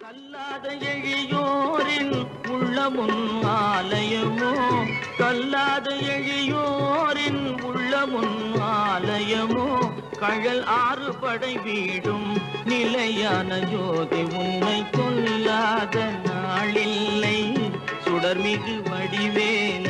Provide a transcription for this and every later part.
கல்லாத எழியோரின் உள்ளமுன் ஆலயமோ? கல்லாத எழியோரின் உள்ளமுன் ஆலயமோ? கழல் ஆறு படை வீடும் நிலையான ஜோதி உன்னை கொல்லாத நாளில்லை. சுடர்மிகு வடிவேலா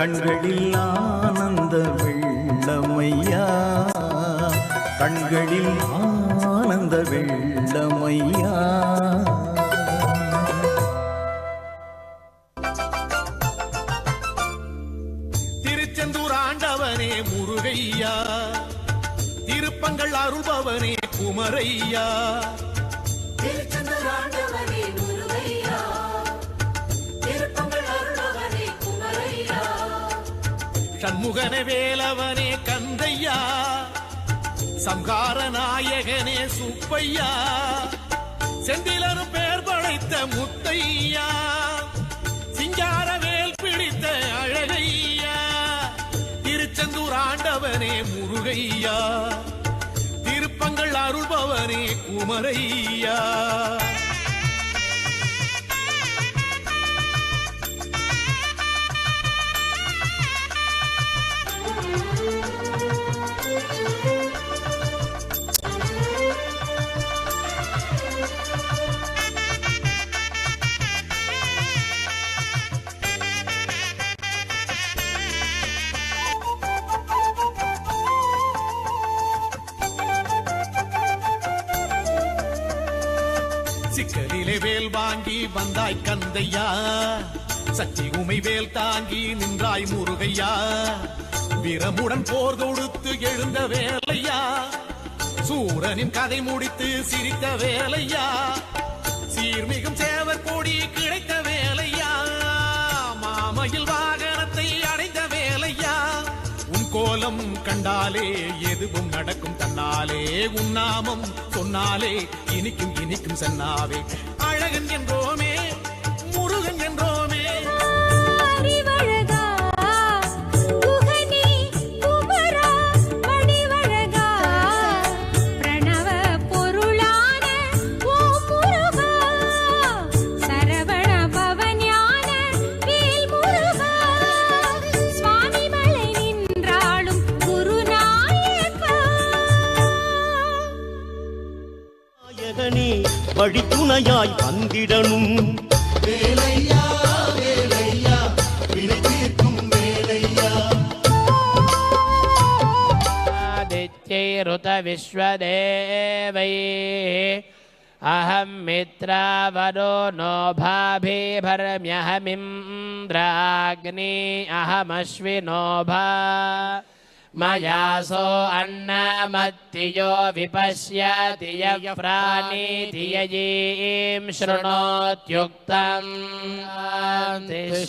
கண்களில் ஆனந்த வெள்ளமையா? கண்களில் ஆனந்த வெள்ளமையா? திருச்செந்தூர் ஆண்டவனே முருகையா. திருப்பங்கள் அருள்பவனே குமரையா. சண்முகன வேலவனே கந்தையா சம்ஹார நாயகனே சுப்பையா செந்திலரும் பேர் படைத்த முத்தையா சிங்கார வேல் பிடித்த அழகையா திருச்செந்தூர் ஆண்டவனே முருகையா திருப்பங்கள் அருள்பவனே குமரையா. தாங்கி வந்தாய் கந்தையா? சச்சி உமைவேல் தாங்கி நின்றாய் முருகையா? வீரமுடன் போர் தொடுத்து எழுந்த வேலையா? சூரனின் கதை முடித்து சிரித்த வேலையா? சீர்மிகும் சேவர் கொடி கிடைத்த வேலையா? மாமையில் வாகனத்தை அடைந்த வேலையா? உன் கோலம் கண்டாலே எதுவும் நடக்கும் தன்னாலே உன் நாமம் சொன்னாலே இனிக்கும் இனிக்கும் சென்னாவே. அழகன் என்றோமே. आदित्यैरुत विश्वदेवैः। अहं मित्रावरो नो भाभिभर्म्यहमिन्द्राग्नि अहमश्विनो भा मया सो अन्नमत्तियो विपश्यति यः प्राणीति यजीं शृणोत्युक्तम्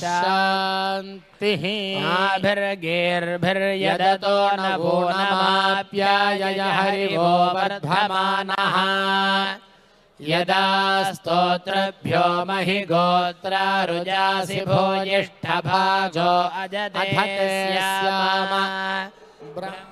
शान्तिः आभिर्गेर्भिर्यदतो नभो नमाप्याय हरिवो वर्धमानः। यदा स्तोत्रभ्यो महि गोत्रारुजासि भूयिष्ठभागो अजते Ambra.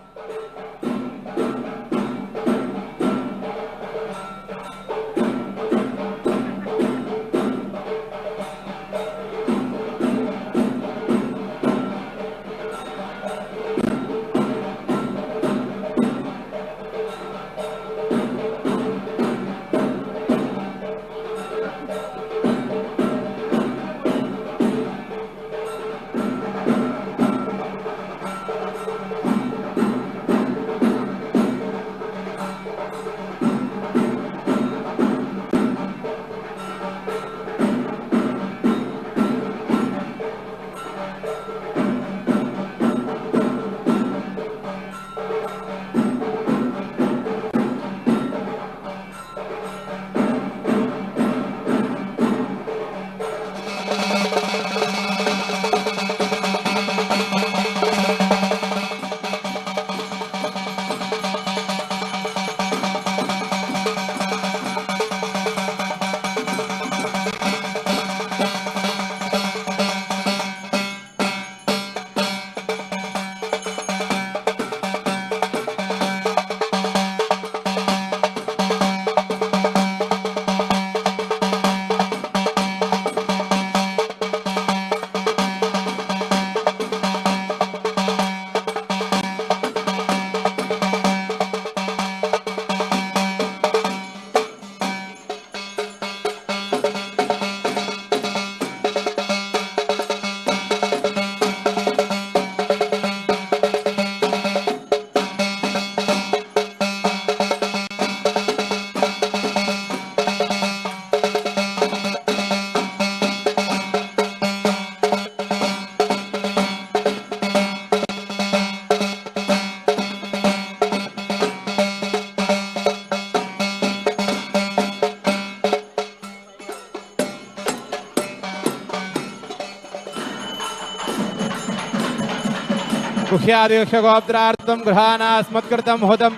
गुह्यादिक्षगोत्रार्थं गृहाणास्मत्कृतं हुतं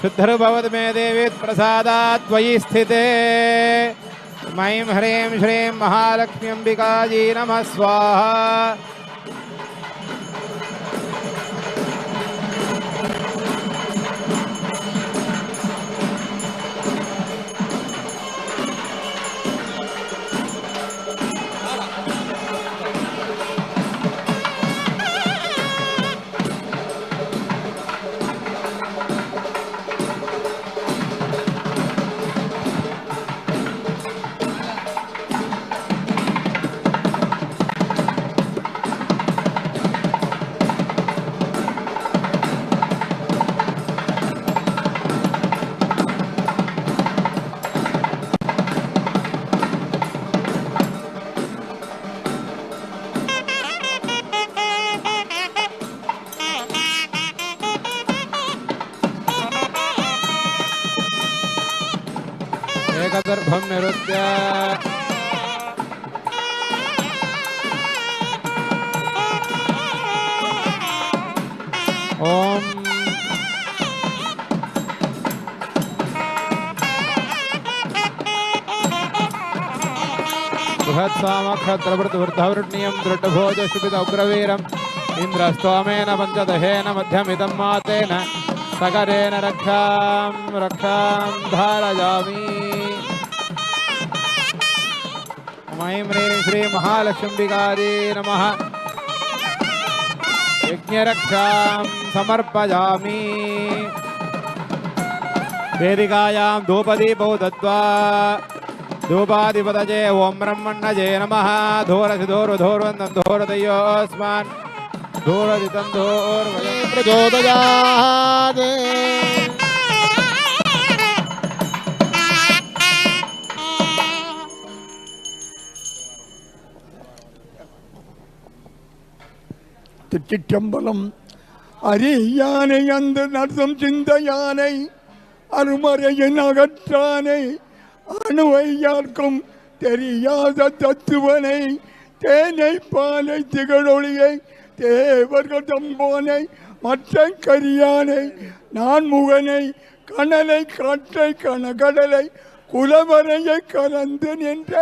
शुद्धिर्भवत् मे देवी प्रसाद त्वयि स्थिते। मैं ह्रीं श्रीं महालक्ष्मी अंबिकाजी नमः स्वाहा। एकदर्भं निरुद्य ॐ बृहत्सामक्षत्रवृतवृद्धवृण्यं दृढभोजशुभित उग्रवीरम् इन्द्रस्तोमेन पञ्चदशेन मध्यमिदं मातेन सकरेण रक्षां रक्षां धारयामि। मयीं ह्रीं श्रीमहालक्ष्मीकारे नमः। यज्ञरक्षां समर्पयामि। वेदिकायां धूपदीपौ दत्त्वा धूपाधिपतये ॐ ब्रह्मण्यजे नमः। धूरसि धूरुधूर्वन्दं धूरदयोऽस्मान्। धूरदितं धूर्वयं प्रचोदयात्। திருச்சிற்றம்பலம் அரியானை அந்த நர்சம் சிந்த யானை அருமறையின் அகற்றானை அணுவை யாருக்கும் தெரியாத தத்துவனை தேனை பாலை திகழொளியை தேவர்கள் தம்போனை மற்ற கரியானை நான் முகனை கனலை காற்றை கனகடலை குலவரையை கலந்து நின்ற